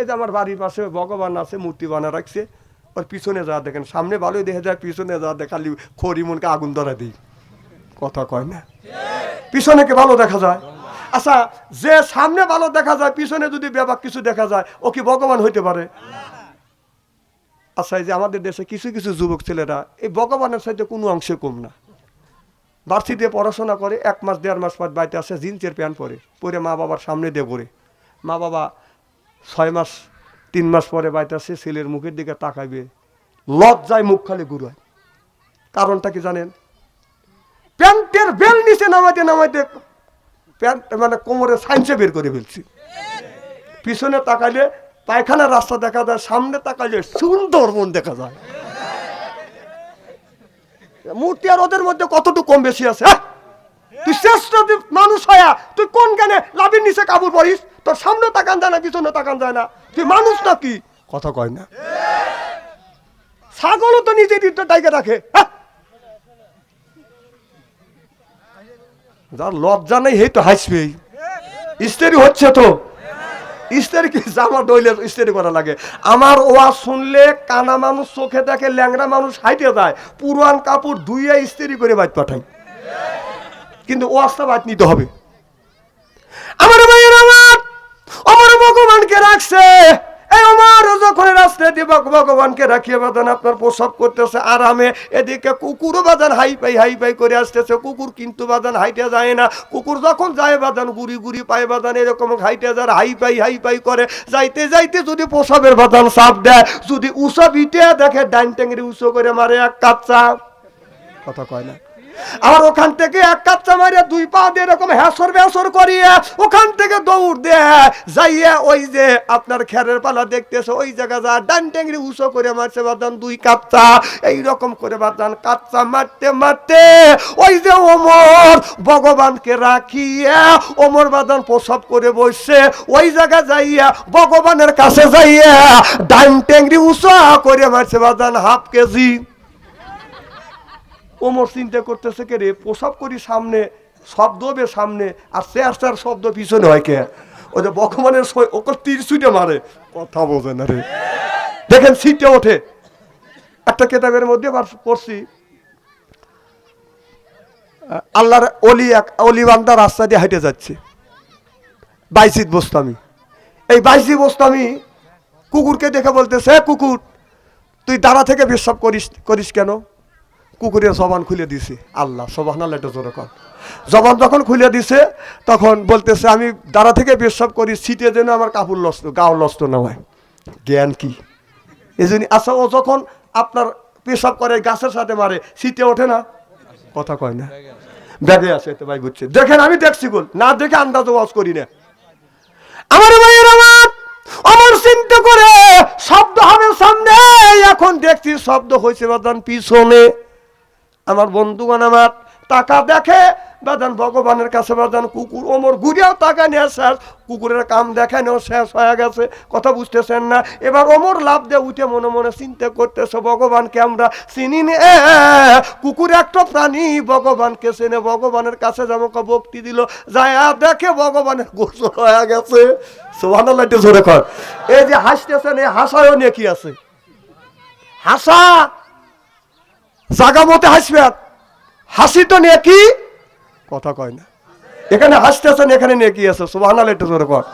এই যে আমার বাড়ির পাশে ভগবান আছে, মূর্তি বানা রাখছে। ওর পিছনে যা দেখেন, সামনে ভালোই দেখা যায়, পিছনে যা দেখালি খড়ি মনকে আগুন ধরা দিই। কথা কয় না? পিছনে কে ভালো দেখা যায়? আচ্ছা যে সামনে ভালো দেখা যায়, পিছনে যদি ব্যাপার কিছু দেখা যায়, ও কি ভগবান হইতে পারে? আচ্ছা এই যে আমাদের দেশে কিছু কিছু যুবক ছেলেরা, এই ভগবানের সাথে কোনো অংশে কম না। ভার্সিটিতে পড়াশোনা করে, এক মাস, দেড় মাস পর বাড়িতে আসে, জিন্সের প্যান্ট পরে পরে মা বাবার সামনে দিয়ে পরে মা বাবা ছয় মাস, তিন মাস পরে বাড়িতে আসে ছেলের মুখের দিকে তাকাইবে। লজ্জায় মুখ খালি ঘুরায়। কারণটা কি জানেন? প্যান্টের বেল নিচে নামাইতে নামাইতে প্যান্ট মানে কোমরে সাইন্সে বের করে ফেলছি। পিছনে তাকাইলে পায়খানার রাস্তা দেখা যায়, সামনে তাকাইলে সুন্দর মন দেখা যায়। মূর্তি আর ওদের মধ্যে কতটুকু কম বেশি আছে? হ্যাঁ? তুই শ্রেষ্ঠ মানুষ হয়া, তুই কোন জ্ঞানে লাভের নিচে কাবুল পড়িস? তোর সামনে তাকান যায় না, পিছনে তাকান যায় না। তুই মানুষ নাকি কথা কয় না। ছাগলও তো নিজে দিতে ডাইকে রাখে। হ্যাঁ? যার লজ্জা নেই এই তো হাসবেই ইস্তেরি হচ্ছে তো। ইস্তেরি কি জামা ডইলে ইস্তেরি করা লাগে। আমার ওয়া শুনলে কানা মানুষ চোখে দেখে, ল্যাংড়া মানুষ হাইটে যায়। পুরান কাপড় ধুইয়া ইস্তেরি করে বাইত পাঠাই। কিন্তু বাইত নিতে হবে। আমার ভাইয়ের আমার আমার ভগবানকে রাখছে। এই আমার যখন রাস্তায় দিয়ে ভগবানকে রাখিয়ে বাদান আপনার প্রসব করতেছে আরামে। এদিকে কুকুরও বাদান হাই পাই হাই পাই করে আসতেছে। কুকুর কিন্তু বাদান হাইটে যায় না। কুকুর যখন যায় বাদান গুড়ি গুড়ি পায় বাদান এরকম হাইটে যার হাই পাই হাই পাই করে। যাইতে যাইতে যদি প্রসবের বাদান সাপ দেয়, যদি উষা বিটে দেখে ডাইন ট্যাংরি উঁচু করে মারে এক কাপ কথা কয় না। আর ওখান থেকে এক কাচ্চা মারিয়া দুই পা দিয়ে এরকম হ্যাসর ব্যাসর করিয়ে ওখান থেকে দৌড় দেয়। যাইয়া ওই যে আপনার খেরের পালা দেখতেছে, ওই জায়গা যা ডান টেঙ্গি উঁচু করে মারছে বাদান দুই কাচ্চা। এইরকম করে বাদান কাচ্চা মারতে মারতে ওই যে ওমর ভগবানকে রাখিয়া ওমর বাদান প্রসব করে বসছে। ওই জায়গা যাইয়া ভগবানের কাছে যাইয়া ডান টেঙ্গি উঁচু করে মারছে বাদান হাফ কেজি। ওমর চিন্তা করতেছে কে রে, প্রসব করি সামনে, শব্দ হবে সামনে, আর চেয়ার শব্দ পিছনে হয় কে? ওই যে বকমানের সই- ওকে তীর ছুটে মারে। কথা বোঝে না রে। দেখেন সিটে ওঠে। একটা কেতাবের মধ্যে আবার পড়ছি। আল্লাহর অলি এক অলি বান্দা রাস্তা দিয়ে হেঁটে যাচ্ছে। বাইশিত বসতামি। এই বাইশি বসতামি কুকুরকে দেখে বলতেছে কুকুর, তুই দাঁড়া থেকে বিশ্বাস করিস করিস কেন? কুকুরের জবান খুলে দিছে। আল্লাহ সবান আল্লাহ এটা জোরে কর জবান যখন খুলে দিছে, তখন বলতেছে, আমি দাঁড়া থেকে পেশাব করি সিটে যেন আমার কাপড় লস্ত গাও লস্ত না হয়। জ্ঞান কি? এই জন্য আচ্ছা ও যখন আপনার পেশাব করে, গাছের সাথে মারে সিটে ওঠে না? কথা কয় না। ব্যাগে আছে তো ভাই, বুঝছে। দেখেন, আমি দেখছি গোল না দেখে আন্দাজ ওয়াজ করি না। আমার ভাইয়ের আমার আমার চিন্তা করে, শব্দ হবে সামনে, এখন দেখছি শব্দ হয়েছে বাদান পিছনে। আমার বন্ধুগণ আমার টাকা দেখে বাদান ভগবানের কাছে বাদান কুকুর ওমর ঘুরেও টাকা নিয়ে শেষ। কুকুরের কাম দেখানেও শেষ হয়ে গেছে। কথা বুঝতেছেন না? এবার ওমর লাভ দিয়ে উঠে মনে মনে চিন্তা করতেছে, ভগবানকে আমরা চিনি নে? কুকুর একটা প্রাণী, ভগবানকে চেনে, ভগবানের কাছে যেমন ভক্তি দিল। যায় দেখে ভগবানের গোসল হয়ে গেছে। জোরে কর। এই যে হাসতেছেন, এই হাসায়ও নিয়ে কি আছে? হাসা জাগা মতে হাসবেন হাসি তো নেকি কথা কয় না। এখানে হাসতেছেন এখানে নেকি আছে? সুবহানাল্লাহ, একটু জোরে কর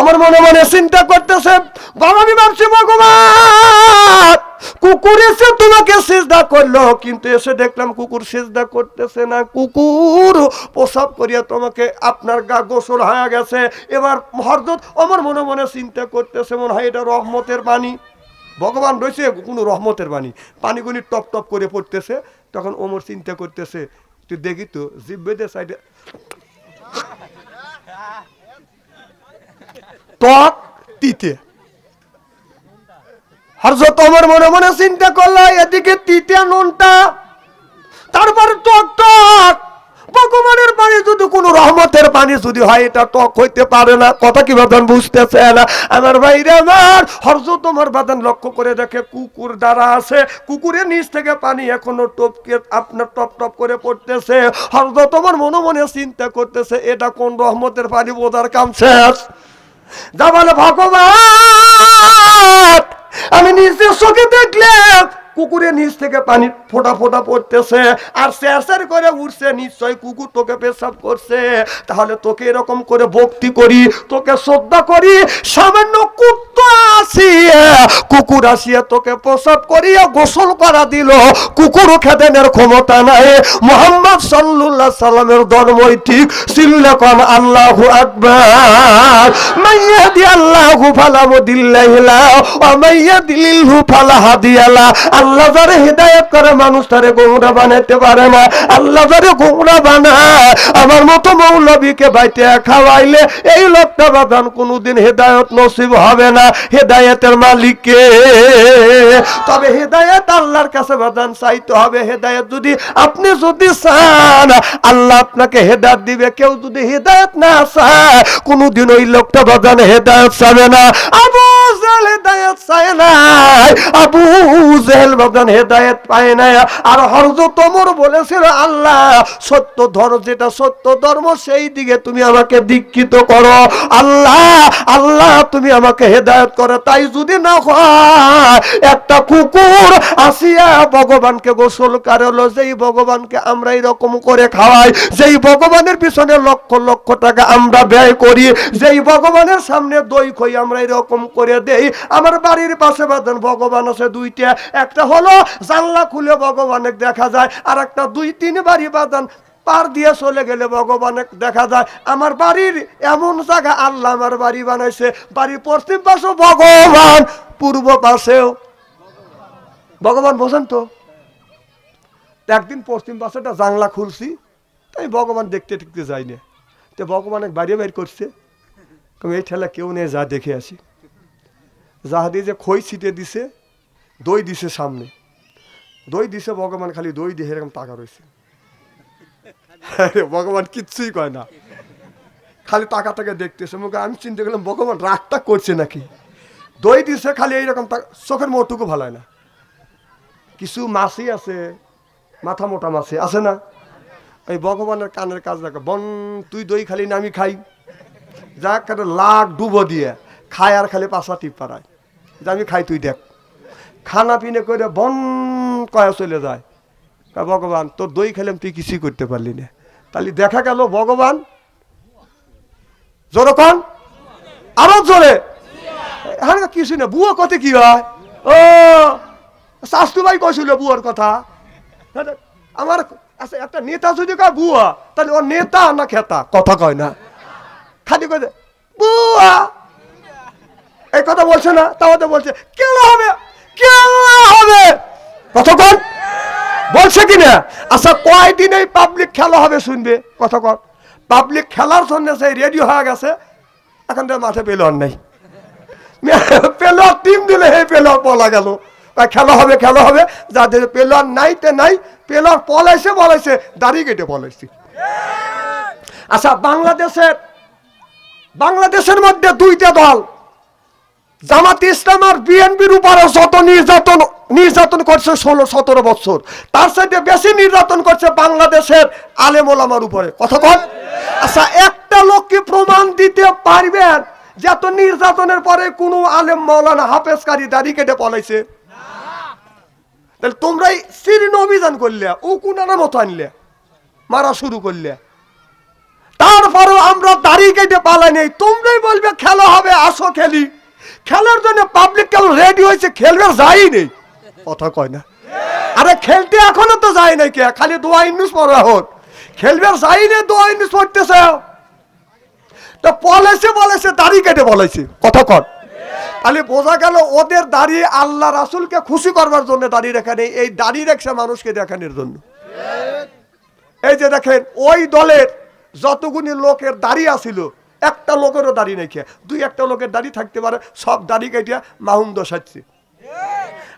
আমার মনে মনে চিন্তা করতেছে বাবা আমি ভাবছি ভগবান, কুকুর এসে তোমাকে সিজদা করল, কিন্তু এসে দেখলাম কুকুর সিজদা করতেছে না। কুকুর প্রসাব করিয়া তোমাকে আপনার গা গোসল হয়ে গেছে। এবার হরদত, আমার মনে মনে চিন্তা করতেছে, মনে হয় এটা রহমতের পানি ভগবান রয়েছে কোনো রহমতের বাণী। পানিগুলি টপ টপ করে পড়তেছে, তখন ওমর চিন্তা করতেছে, তুই দেখি তো, জিব্বেদের সাইডে টক তিতে। হরজত ওমর মনে মনে চিন্তা করল, এদিকে তিতে, নুনটা। তারপরে টক টক ভগবানের পানি যদি কোনো রহমতের পানি যদি হয়, এটা টক হইতে পারে না। কথা কি বাদান বুঝতেছে না? আমার ভাইরে আমার, হরজ তোমার বাদান লক্ষ্য করে দেখে কুকুর দ্বারা আছে। কুকুরের নিচ থেকে পানি এখনও টপকে, আপনার টপ টপ করে পড়তেছে। হরজ তোমার মনে মনে চিন্তা করতেছে, এটা কোন রহমতের পানি বোঝার কাম শেষ? যা বলে, ভগবান, আমি নিজের চোখে দেখলে কুকুরের নিচ থেকে পানি ফোটা ফোটা পড়তেছে। আর স্যার করে উঠছে নিশ্চয় কুকুর তোকে পেশাব করছে। তাহলে তোকে এরকম করে ভক্তি করি, তোকে শ্রদ্ধা করি, সামান্য কুত্তা আসিয়া কুকুর আসিয়া তোকে প্রসাব করিয়া গোসল করা দিল। কুকুর খেদেনের ক্ষমতা নাই। মোহাম্মদ সাল্লাল্লাহ সাল্লামের ধর্মই ঠিক। সিল্লে কন আল্লাহু আকবার। মাইয়াদি আল্লাহু ফালা মুদিল্লাহি লা, ওয়া মাইয়াদিলহু ফালা হাদিয়া লা। আল্লাহ যারে হেদায়েত করে, মানুষ তারে বানাইতে পারে না। আল্লাহ যারে বানায়, আমার মতো মৌলবীকে বাইতে খাওয়াইলে এই লোকটা বাদান কোনোদিন হেদায়েত নসিব হবে না, হেদায়েতের মালিককে তবে হেদায়েত আল্লাহর কাছে বাদান চাইতে হবে। হেদায়েত যদি আপনি যদি চান, আল্লাহ আপনাকে হেদায়ত দিবে। কেউ যদি হেদায়েত না চায়, কোনোদিন ওই লোকটা বাদান হেদায়ত চাবে না। আবু জাহেল হেদায়েত চায় নাই, আবু জেহেল বাদান হেদায়েত পায় না আর হরজত ওমর বলেছিল, আল্লাহ, সত্য ধর্ম, যেটা সত্য ধর্ম, সেই দিকে তুমি আমাকে দীক্ষিত করো। আল্লাহ আল্লাহ, তুমি আমাকে হেদায়েত করো। তাই যদি না হয়, একটা কুকুর আসিয়া ভগবানকে গোসল কারলো, যেই ভগবানকে আমরা এরকম করে খাওয়াই, যেই ভগবানের পিছনে লক্ষ লক্ষ টাকা আমরা ব্যয় করি, যেই ভগবানের সামনে দই খই আমরা এরকম করে দেই আমার বাড়ির পাশে বাঁধেন ভগবান আছে দুইটা। একটা হলো জানলা খুলে ভগবানের দেখা যায় আর একটা দুই তিন বাড়ি বাঁধান পার দিয়ে চলে গেলে ভগবানের দেখা যায়। আমার বাড়ির এমন জায়গা, আল্লাহ আমার বাড়ি বানাইছে। বাড়ির পশ্চিম পাশে ভগবান, পূর্ব পাশেও। ভগবান বোঝেন তো? একদিন পশ্চিম পাশে একটা জানলা খুলছি, তাই ভগবান দেখতে দেখতে যাই না তো ভগবান এক বাইরে বের করছে। এই ঠেলা কেউ নেই, যা দেখে আসি। যাহা দিয়ে যে খই ছিটে দিছে, দই দিছে সামনে। দই দিছে, ভগবান খালি দই দিয়ে এরকম টাকা রয়েছে। ভগবান কিচ্ছুই কয় না। খালি টাকা টাকা দেখতেছে। মুখে আমি চিন্তা করলাম, ভগবান রাগটা করছে নাকি? দই দিছে, খালি এইরকম চোখের মোটুকু ভালো হয় না। কিছু মাছই আছে, মাথা মোটা মাছে আছে না। এই ভগবানের কানের কাজ দেখো, বন, তুই দই খালি না, আমি খাই। যা লাখ ডুবো দিয়ে। খায় আর খালি পাশা টিপ পাড়ায়। যে আমি খাই, তুই দেখ। খানা পিনে করে বন কয়া চলে যায়। ভগবান, তোর দই খেলাম, তুই কিছুই করতে পারলি না। তাহলে দেখা গেল ভগবান, জোরে কন। আরও জোরে। হ্যাঁ কিছু না, বুয়া কত কি হয়? ও, শাস্তু ভাই কইছিল বুয়ার কথা। আমার আচ্ছা একটা নেতা যদি কয় বুয়া, তাহলে ও নেতা না খেতা? কথা কয় না। খালি কয় বুয়া। এই কথা বলছে না তাও তো বলছে কেন হবে কেন হবে। কতক্ষণ বলছে কি না? আচ্ছা কয়দিন এই পাবলিক খেলা হবে শুনবে? কতক্ষণ পাবলিক খেলার জন্য সেই রেডি হয়ে গেছে, এখন তো মাঠে পেলোয়ার নেই। পেলোয়ার টিম দিলে হে পেলোয়ার বলা গেল। আর খেলা হবে খেলা হবে। যাদের পেলোয়ার নাই তে নাই, পেলোয়ার পলাইছে বলাইছে দাড়ি কেটে পলাইছে। আচ্ছা বাংলাদেশের বাংলাদেশের মধ্যে দুইটা দল জামাত ইসলাম আর বিএনপির উপরে যত নির্যাতন নির্যাতন করছে ষোলো, সতেরো বছর, তার সাথে বেশি নির্যাতন করছে বাংলাদেশের আলেম ওলামার উপরে। কথা কন? আচ্ছা একটা লোক কি প্রমাণ দিতে পারবেন যে এত নির্যাতনের পরে কোনো আলেম মৌলানা হাফেজকারী দাড়ি কেটে পলাইছে? তাহলে তোমরাই সিরিন অভিযান করলে ও কুনার মতো আনলে, মারা শুরু করলে। তারপরেও আমরা দাড়ি কেটে পালাই নেই, তোমরাই বলবে খেলা হবে, আসো খেলি। খেলার জন্য পাবলিক কেন রেডি হয়েছে, খেলবে যাই নেই। কথা কয় না? আরে খেলতে এখনও তো যাই নাই কে? খালি দোয়া ইন্নুস পড়া হোক খেলবে যাই নেই, দোয়া ইন্নুস পড়তেছে। তো বলেছে বলেছে দাড়ি কেটে বলেছে কথা কর তাহলে বোঝা গেল ওদের দাড়ি আল্লাহ রাসুলকে খুশি করবার জন্য দাড়ি রেখা নেই, এই দাড়ি রেখছে মানুষকে দেখানোর জন্য। এই যে দেখেন, ওই দলের যতগুলি লোকের দাড়ি আছিল একটা লোকেরও দাড়ি নেই খেয়ে। দুই একটা লোকের দাড়ি থাকতে পারে, সব দাড়ি কেটে মাহুন্দ সাজছে।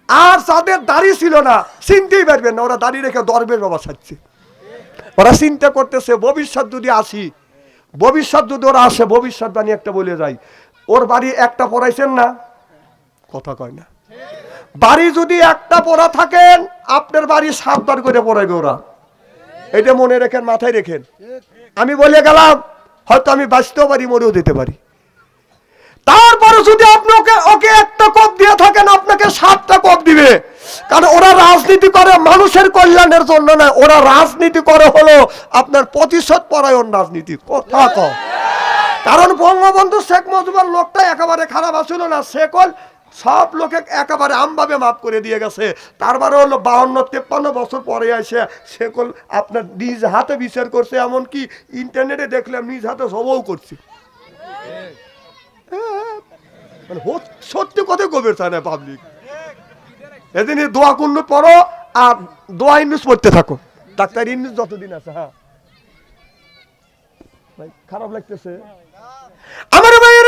আর যাদের দাড়ি ছিল না, চিনতেই পারবেন না, ওরা দাড়ি রেখে দরবের বাবা সাজছে। ওরা চিন্তা করতেছে, ভবিষ্যৎ যদি আসি, ভবিষ্যৎ যদি ওরা আসে ভবিষ্যৎবাণী একটা বলে যাই। ওর বাড়ি একটা পড়াইছেন না? কথা কয় না। বাড়ি যদি একটা পড়া থাকেন, আপনার বাড়ি সাতবার করে পড়াইবে ওরা। এটা মনে রেখেন, মাথায় রেখেন। আমি বলে গেলাম হয়তো আমি বাঁচতেও পারি, মরেও দিতে পারি। তারপরে যদি আপনাকে ওকে একটা কপ দিয়ে থাকেন, আপনাকে সাতটা কোপ দিবে। কারণ ওরা রাজনীতি করে মানুষের কল্যাণের জন্য না ওরা রাজনীতি করে হলো আপনার প্রতিশোধ পরায়ণ রাজনীতি। কথা কম কারণ বঙ্গবন্ধু শেখ মুজিবুর লোকটা একেবারে খারাপ আসিল না। সেকল সব লোকে একেবারে আমভাবে মাফ করে দিয়ে গেছে। তারপরে হলো বাহান্ন তেপ্পান্ন বছর পরে এসে সেকল আপনার নিজ হাতে বিচার করছে এমনকি ইন্টারনেটে দেখলাম নিজ হাতে সবও করছি। মানে সত্যি কথা কবির চায় পাবলিক এদিন দোয়া কুন্নু পড়ো আর দোয়া ইন্নুস পড়তে থাকো। ডাক্তার ইন্নুস যতদিন আছে হ্যাঁ। ভাই, খারাপ লাগতেছে। আমার আল্লাহর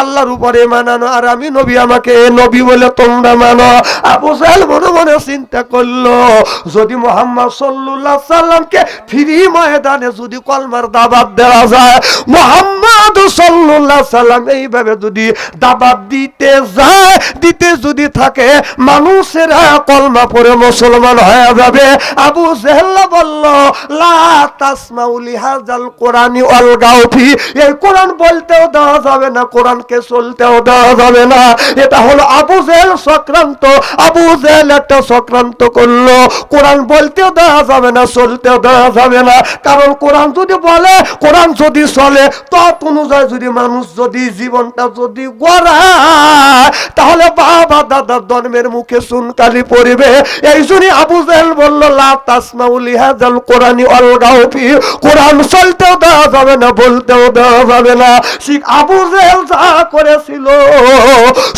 আল্লাহর উপরে মানানো। আর আমি নবী, আমাকে নবী বলে তোমরা মানো। আবু জাহেল মনে মনে চিন্তা করল, যদি মোহাম্মদ আলাইহি সাল্লামকে ফ্রি ময়দানে যদি কলমার দাবাত দেওয়া যায়, মোহাম্মদ আলাইহি সাল্লাম এইভাবে যদি দাবাত দিতে যায় দিতে যদি থাকে, মানুষেরা কলমা পড়ে মুসলমান হয়ে যাবে। আবু জেহেল্লা বলল, লা তাসমাউলি হাজাল কোরআনি অল গাউফি এই কোরআন বলতেও দেওয়া যাবে না, কোরআনকে চলতেও দেওয়া যাবে না। এটা হলো আবু জেহেল সক্রান্ত আবু জেহেল একটা সক্রান্ত করল। কোরআন বলতেও দেওয়া যাবে না, চলতেও দেওয়া যাবে না। কারণ কোরআন যদি বলে, কোরআন যদি চলে তত অনুযায়ী যদি মানুষ যদি জীবনটা যদি গড়ায় তাহলে বাবা দাদার জন্মের মুখে সুনকালি পড়বে। এই জন্য আবু জাহেল বলল, লা তাসমাউলি হাজাল কোরআনি অলগাউফি কোরআন চলতেও দেওয়া যাবে না, বলতেও দেওয়া যাবে না। শিখ আবু জাহেল যা করেছিল,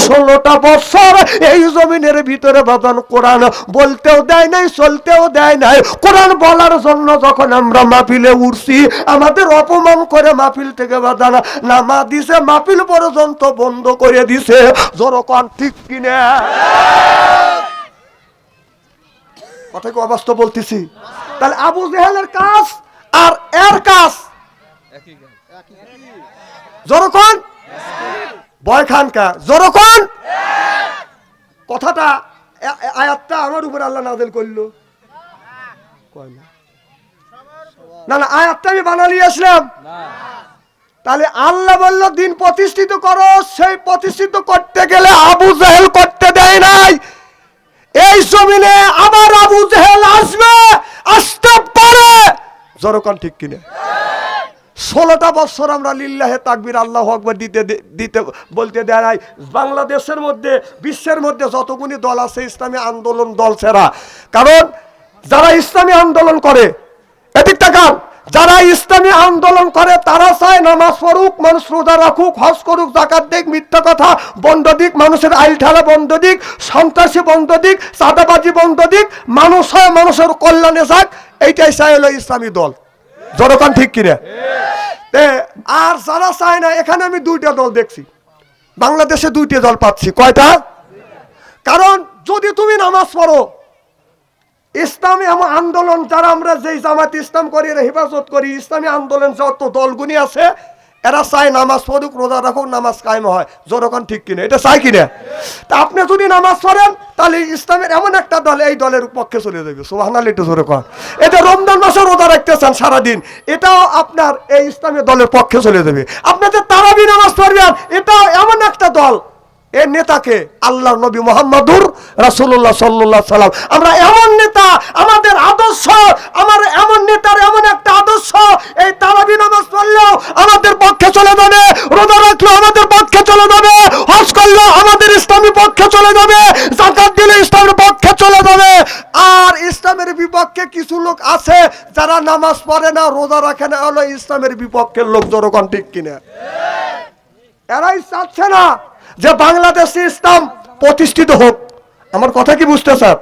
ষোলোটা বছর এই জমিনের ভিতরে বাদান কোরআন বলতেও দেয় নাই, চলতেও দেয় নাই। কোরআন বলার জন্য যখন আমরা মাহফিলে উঠছি, আমাদের অপমান করে মাহফিল থেকে বাদান নামা দিছে, মাহফিল পর্যন্ত বন্ধ করে দিছে। জোরকন ঠিক কিনা? কথা কি অবাস্তব বলতেছি? তাহলে আবু জেহেলের কাজ আর এর কাজ? জোরকন বয় খানকা জোরকন কথাটা আয়াতটা আমার উপর আল্লাহ নাজেল করল। না। না না, আয়াতটা আমি বানালি আসলাম। তাহলে আল্লাহ বলল, দিন প্রতিষ্ঠিত করো, সেই প্রতিষ্ঠিত করতে গেলে আবু জাহেল করতে দেয় নাই। এই জমিনে আবার আবু জাহেল আসবে, আসতে পারে। জনগণ ঠিক কিনে? ষোলোটা বছর আমরা লিল্লাহে তাকবির আল্লাহ আকবর দিতে দিতে বলতে দেয় নাই। বাংলাদেশের মধ্যে, বিশ্বের মধ্যে যতগুলি দল আছে, ইসলামী আন্দোলন দল সেরা। কারণ যারা ইসলামী আন্দোলন করে এদিক তাকান যারা ইসলামী আন্দোলন করে, তারা চায় নামাজ পড়ুক, মানুষ রোজা রাখুক, হজ করুক জাকাত দিক, মিথ্যা কথা, বন্ধ দিক, মানুষের আইল ঠালা বন্ধ দিক, সন্ত্রাসী বন্ধ দিক, চাঁদাবাজি বন্ধ দিক, মানুষ হয় মানুষের কল্যাণে যাক, এইটাই চাই হলো ইসলামী দল। জনগণ ঠিক কিনা? আর যারা চায় না, এখানে আমি দুইটা দল দেখছি। বাংলাদেশে দুইটা দল পাচ্ছি। কয়টা? কারণ যদি তুমি নামাজ পড়ো ইসলামী আন্দোলন যারা আমরা যেই জামাত ইসলাম করি হেফাজত করি, ইসলামী আন্দোলন যত দলগুনি আছে, এরা চায় নামাজ পড়ুক, রোজা রাখুক, নামাজ কায়েম হয়। জনগণ ঠিক কিনা? এটা চাই কিনা? তা আপনি যদি নামাজ পড়েন, তাহলে ইসলামের এমন একটা দল এই দলের পক্ষে চলে যাবে। সোহানাল একটু জোরে কর এটা রমজান মাসে রোজা রাখতেছেন সারাদিন, এটাও আপনার এই ইসলামের দলের পক্ষে চলে যাবে। আপনি যে তারাবি নামাজ পড়বেন, এটাও এমন একটা দল এ নেতাকে আল্লাহ নবী মোহাম্মদুর রাসূলুল্লাহ সাল্লাল্লাহু সাল্লাম। আমরা এমন নেতা, আমাদের আদর্শ, আমার এমন নেতার এমন একটা আদর্শ, এই তারাবি নামাজ পড়লেও আমাদের পক্ষে চলে যাবে, রোজা রাখলেও আমাদের পক্ষে চলে যাবে, হজ করলেও আমাদের ইসলামী পক্ষে চলে যাবে জাকাত দিলে ইসলামের পক্ষে চলে যাবে। আর ইসলামের বিপক্ষে কিছু লোক আছে যারা নামাজ পড়ে না, রোজা রাখে না, হলো ইসলামের বিপক্ষের লোক, জনগণ ঠিক কিনা? এরাই চাচ্ছে না যে বাংলাদেশে ইসলাম প্রতিষ্ঠিত হোক। আমার কথা কি বুঝতে স্যার?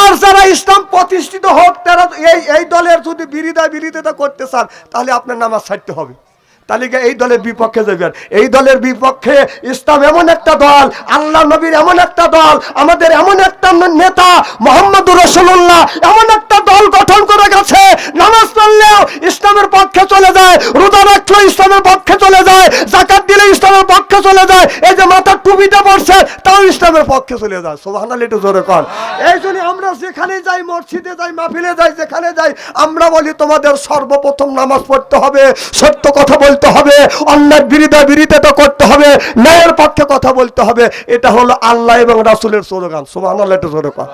আর যারা ইসলাম প্রতিষ্ঠিত হোক, তারা এই এই দলের যদি বিরোধিতা বিরোধিতা করতে চান, তাহলে আপনার নামাজ ছাড়তে হবে। তাহলে এই দলের বিপক্ষে যাবেন। এই দলের বিপক্ষে ইসলাম এমন একটা দল, আল্লাহ নবীর এমন একটা দল, আমাদের এমন একটা নেতা মোহাম্মদ রসুল্লাহ এমন একটা দল গঠন করে গেছে। নামাজ পড়লেও ইসলামের পক্ষে চলে যায়, রোজা রাখলেও ইসলামের পক্ষে চলে যায় জাকাত দিলে ইসলামের পক্ষে চলে যায়, এই যে মাথার টুপিটা পড়ছে তাও ইসলামের পক্ষে চলে যায়। সোভানাল একটু জোরে কর এই জন্য আমরা যেখানে যাই, মসজিদে যাই, মাহফিলে যাই, যেখানে যাই, আমরা বলি তোমাদের সর্বপ্রথম নামাজ পড়তে হবে, সত্য কথা বলতে হবে অন্যায় বিরোধা বিরোধিতা করতে হবে, ন্যায়ের পক্ষে কথা বলতে হবে। এটা হলো আল্লাহ এবং রাসুলের স্লোগান। সোভানাল একটু জোরে কর